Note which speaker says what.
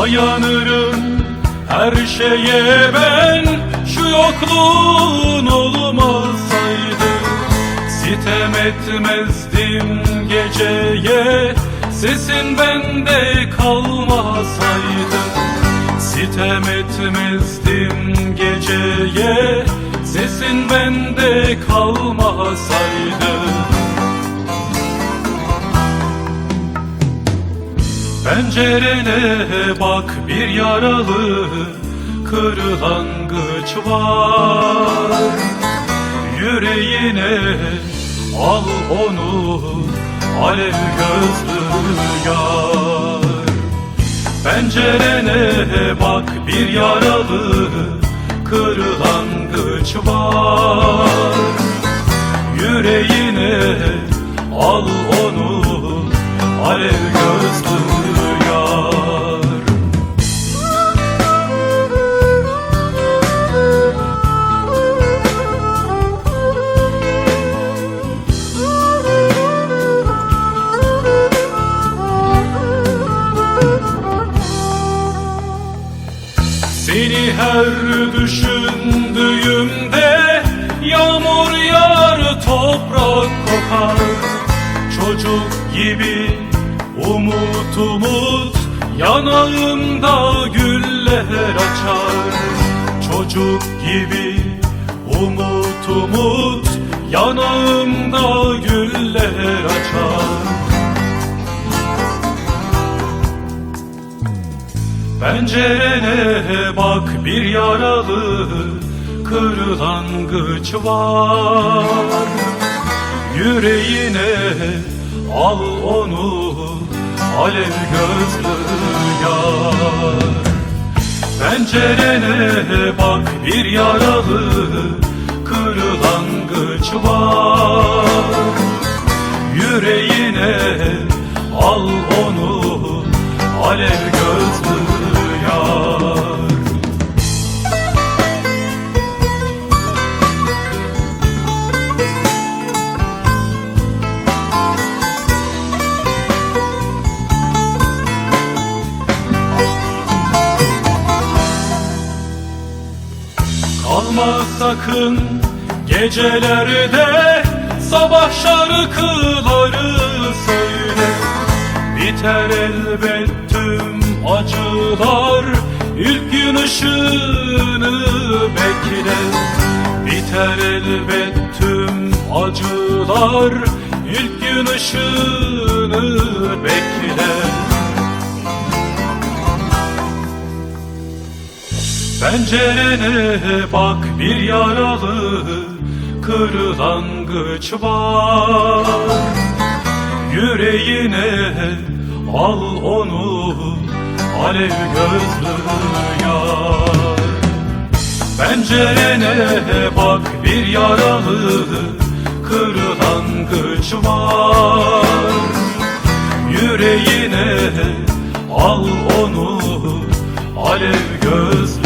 Speaker 1: Dayanırım her şeye ben. Şu yokluğun olmasaydı Sitem etmezdim geceye. Sesin bende kalmasaydı Sitem etmezdim geceye. Sesin bende kalmasaydı Pencerene bak bir yaralı kırlangıç var. Yüreğine al onu alev gözlü yar. Pencerene bak bir yaralı kırlangıç var. Yüreğine al onu alev Seni her düşündüğümde Yağmur yağar toprak kokar. Çocuk gibi umut umut Yanağımda güller açar. Çocuk gibi umut umut Yanağımda güller Pencerene bak bir yaralı kırlangıç var. Yüreğine al onu alev gözlü yar. Pencerene bak bir yaralı kırlangıç var Kalma sakın gecelerde sabah şarkıları söyle. Biter elbet tüm acılar ilk gün ışığını bekle. Biter elbet tüm acılar ilk gün ışığını bekle Pencerene bak bir yaralı kırlangıç var. Yüreğine al onu alev gözlü yar. Pencerene bak bir yaralı kırlangıç var. Yüreğine al onu alev gözlü